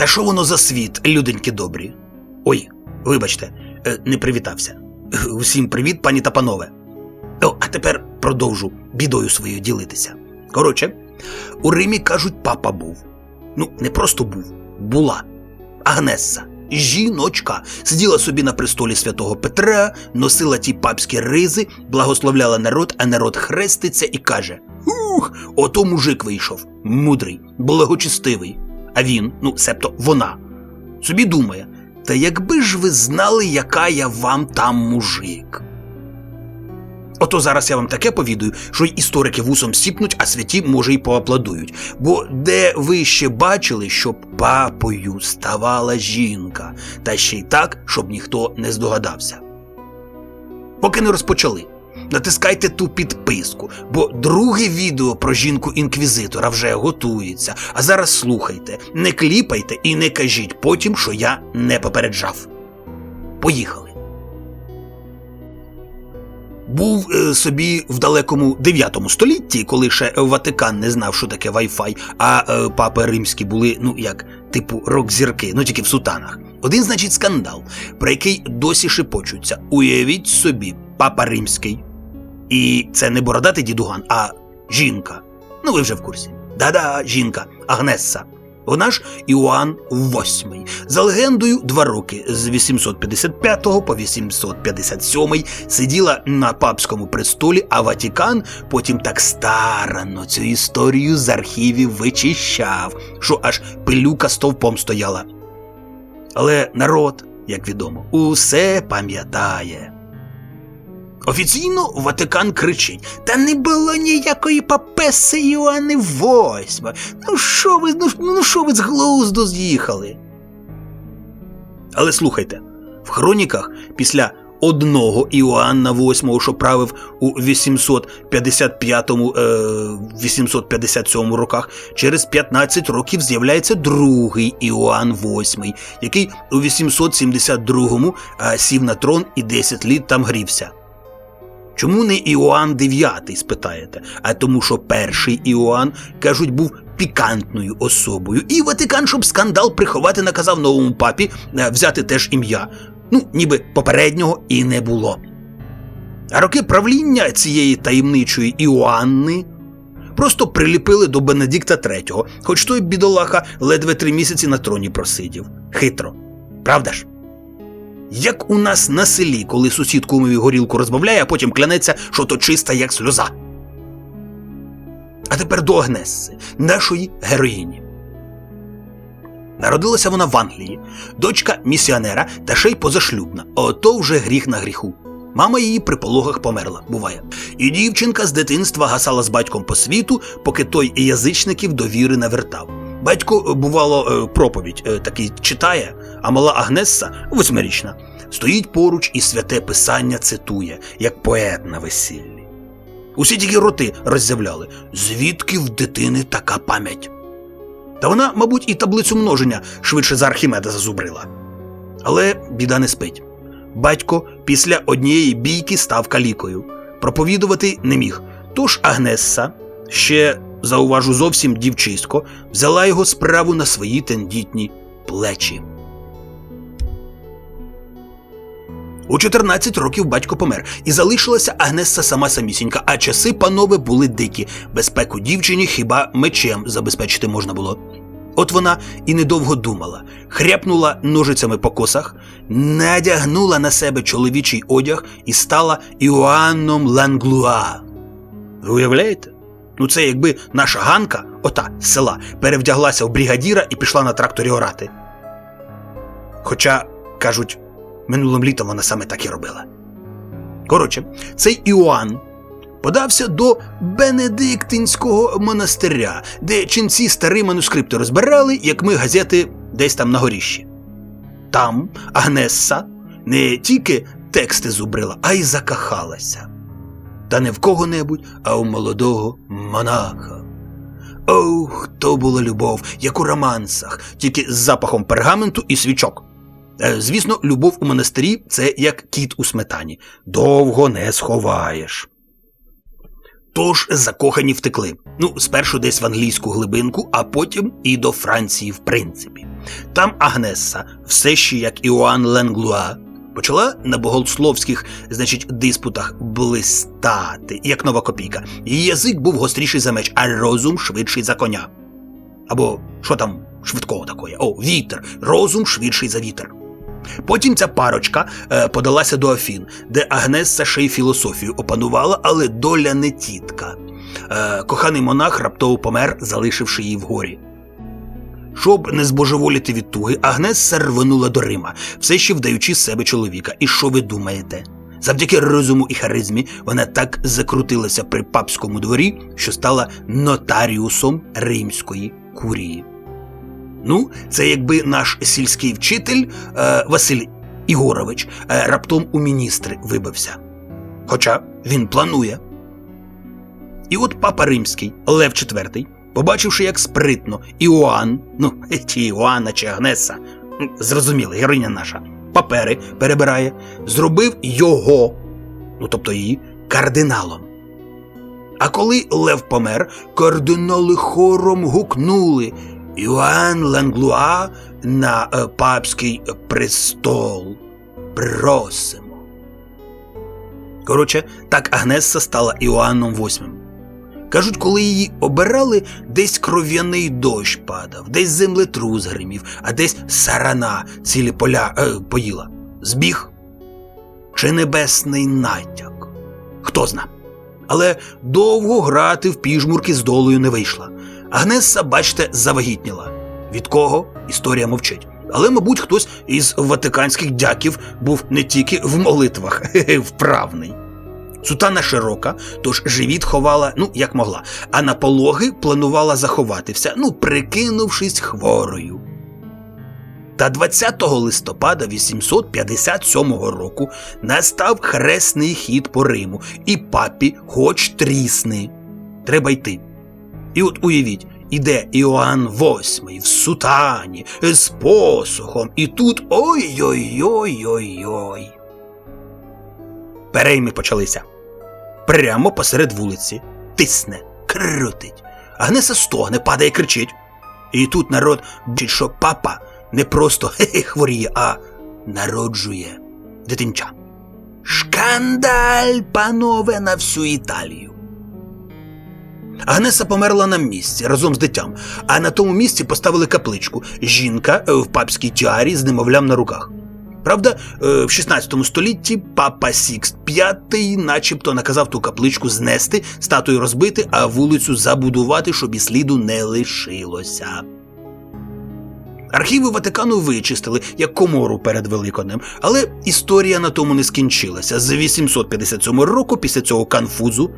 Та що воно за світ, люденьки добрі? Ой, вибачте, е, не привітався. Усім привіт, пані та панове. О, а тепер продовжу бідою своєю ділитися. Коротше, у Римі кажуть, папа був. Ну, не просто був, була. Агнесса, жіночка, сиділа собі на престолі святого Петра, носила ті папські ризи, благословляла народ, а народ хреститься і каже: Ух, ото мужик вийшов, мудрий, благочестивий. А він, ну, себто вона, собі думає: та якби ж ви знали, яка я вам там мужик. Ото зараз я вам таке повідаю, що й історики вусом сіпнуть, а святі, може, й поаплодують. Бо де ви ще бачили, щоб папою ставала жінка, та ще й так, щоб ніхто не здогадався. Поки не розпочали. Натискайте ту підписку, бо друге відео про жінку-інквізитора вже готується. А зараз слухайте, не кліпайте і не кажіть потім, що я не попереджав. Поїхали. Був е, собі в далекому 9 столітті, коли ще Ватикан не знав, що таке Wi-Fi, а е, папи римські були, ну як, типу рок-зірки, ну тільки в сутанах. Один, значить, скандал, про який досі шепочуться. Уявіть собі, папа римський. І це не бородатий дідуган, а жінка. Ну, ви вже в курсі. Да-да, жінка, Агнесса. Вона ж Іоанн VIII. За легендою, два роки з 855 по 857 сиділа на папському престолі, а Ватікан потім так старанно цю історію з архівів вичищав, що аж пилюка стовпом стояла. Але народ, як відомо, усе пам'ятає. Офіційно Ватикан кричить: Та не було ніякої папеси Іоанни VIII. Ну що ви, ну, ну що ви з глузду з'їхали? Але слухайте, в хроніках після одного Іоанна VIII, що правив у 855-857 роках, через 15 років з'являється другий Іоанн VIII, який у 872-му сів на трон і 10 літ там грівся. Чому не Іоанн IX, спитаєте? А тому, що перший Іоанн, кажуть, був пікантною особою, і Ватикан, щоб скандал приховати, наказав новому папі е, взяти теж ім'я. Ну, ніби попереднього і не було. А роки правління цієї таємничої Іоанни просто приліпили до Бенедикта III, хоч той бідолаха ледве три місяці на троні просидів. Хитро. Правда ж? Як у нас на селі, коли сусід кумові горілку розбавляє, а потім клянеться, що то чиста, як сльоза. А тепер до Агнесси, нашої героїні. Народилася вона в Англії, дочка місіонера та ще й позашлюбна. Ото вже гріх на гріху. Мама її при пологах померла, буває. І дівчинка з дитинства гасала з батьком по світу, поки той язичників до віри навертав. Батько, бувало, е, проповідь е, такий читає, а мала Агнесса, восьмирічна, стоїть поруч і святе писання цитує, як поет на весіллі. Усі тільки роти роззявляли, звідки в дитини така пам'ять. Та вона, мабуть, і таблицю множення швидше за Архімеда зазубрила. Але біда не спить. Батько після однієї бійки став калікою. Проповідувати не міг. Тож Агнесса, ще зауважу зовсім дівчисько, взяла його справу на свої тендітні плечі. У 14 років батько помер, і залишилася Агнесса сама самісінька, а часи, панове, були дикі. Безпеку дівчині хіба мечем забезпечити можна було. От вона і недовго думала, хряпнула ножицями по косах, надягнула на себе чоловічий одяг і стала Іоанном Ланглуа. Ви уявляєте? Ну це якби наша Ганка, ота з села, перевдяглася в бригадіра і пішла на тракторі орати. Хоча, кажуть, минулим літом вона саме так і робила. Коротше, цей Іоанн подався до Бенедиктинського монастиря, де ченці старі манускрипти розбирали, як ми газети десь там на горіщі. Там Агнесса не тільки тексти зубрила, а й закахалася. Та не в кого-небудь, а у молодого монаха. Ох, то була любов, як у романсах, тільки з запахом пергаменту і свічок. Е, Звісно, любов у монастирі це як кіт у сметані. Довго не сховаєш. Тож закохані втекли. Ну, спершу десь в англійську глибинку, а потім і до Франції, в принципі. Там Агнесса, все ще як Іоанн Ленглуа, почала на богословських, значить, диспутах блистати, як нова копійка. Її язик був гостріший за меч, а розум швидший за коня. Або що там швидкого такое? О, вітер, розум швидший за вітер. Потім ця парочка е, подалася до Афін, де Агнесса ще й філософію опанувала, але доля не тітка. Е, коханий монах раптово помер, залишивши її вгорі. Щоб не збожеволіти від туги, Агнесса рвонула до Рима, все ще вдаючи себе чоловіка. І що ви думаєте? Завдяки розуму і харизмі вона так закрутилася при папському дворі, що стала нотаріусом римської курії. Ну, це якби наш сільський вчитель е, Василь Ігорович е, раптом у міністри вибився. Хоча він планує. І от папа римський Лев IV, побачивши, як спритно Іоанн, ну, чи Іоанна, чи Агнеса, зрозуміло, героїня наша, папери перебирає, зробив його, ну тобто її, кардиналом. А коли Лев помер, кардинали хором гукнули Іоанн Ланглуа на е, папський престол. Просимо. Коротше, так Агнесса стала Іоанном VIII. Кажуть, коли її обирали, десь кров'яний дощ падав, десь землетрус гримів, а десь сарана цілі поля е, поїла. Збіг чи небесний натяк? Хто зна. Але довго грати в піжмурки з долею не вийшла. Агнесса, бачте, завагітніла. Від кого історія мовчить. Але, мабуть, хтось із ватиканських дяків був не тільки в молитвах вправний. Сутана широка, тож живіт ховала, ну, як могла, а на пологи планувала заховатися, ну, прикинувшись хворою. Та 20 листопада 857 року настав хресний хід по Риму, і папі хоч трісни. Треба йти. І от уявіть, іде Іоанн VIII в сутані з посохом, і тут ой-ой-ой-ой-ой. Перейми почалися. Прямо посеред вулиці. Тисне, крутить. Агнеса стогне, падає, кричить. І тут народ бачить, що папа не просто хворіє, а народжує дитинча. Шкандаль, панове, на всю Італію. Агнеса померла на місці разом з дитям, а на тому місці поставили капличку. Жінка е, в папській тіарі з немовлям на руках. Правда, е, в 16 столітті папа Сікст V начебто наказав ту капличку знести, статую розбити, а вулицю забудувати, щоб і сліду не лишилося. Архіви Ватикану вичистили як комору перед Великоднем, але історія на тому не скінчилася. З 857 року, після цього конфузу,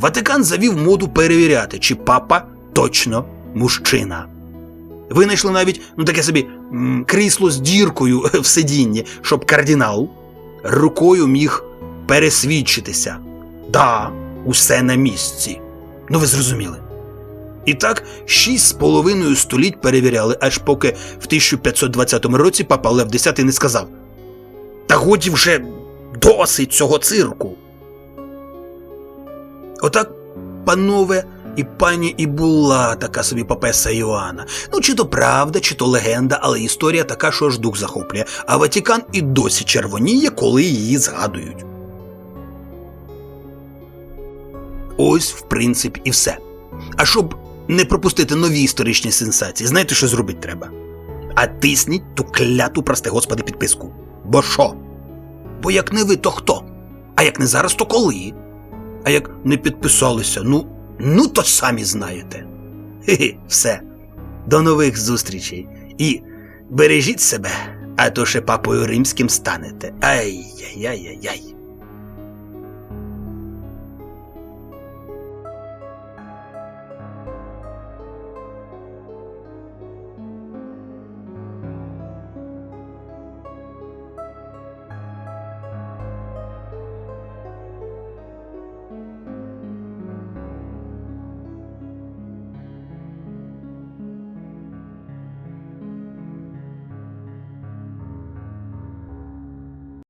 Ватикан завів моду перевіряти, чи папа точно мужчина. Винайшли навіть ну таке собі крісло з діркою в сидінні, щоб кардинал рукою міг пересвідчитися. Да, усе на місці. Ну ви зрозуміли. І так шість з половиною століть перевіряли, аж поки в 1520 році папа Лев X не сказав: Та годі вже досить цього цирку. Отак, панове і пані і була така собі папеса Іоанна. Ну, чи то правда, чи то легенда, але історія така, що аж дух захоплює, а Ватікан і досі червоніє, коли її згадують. Ось, в принципі, і все. А щоб не пропустити нові історичні сенсації, знаєте, що зробити треба? А тисніть ту кляту, прости господи, підписку. Бо що? Бо як не ви, то хто? А як не зараз, то коли? А як не підписалися, ну, ну то самі знаєте. Хе-хе, все. До нових зустрічей. І бережіть себе, а то ще папою римським станете. Ай-яй-яй-яй.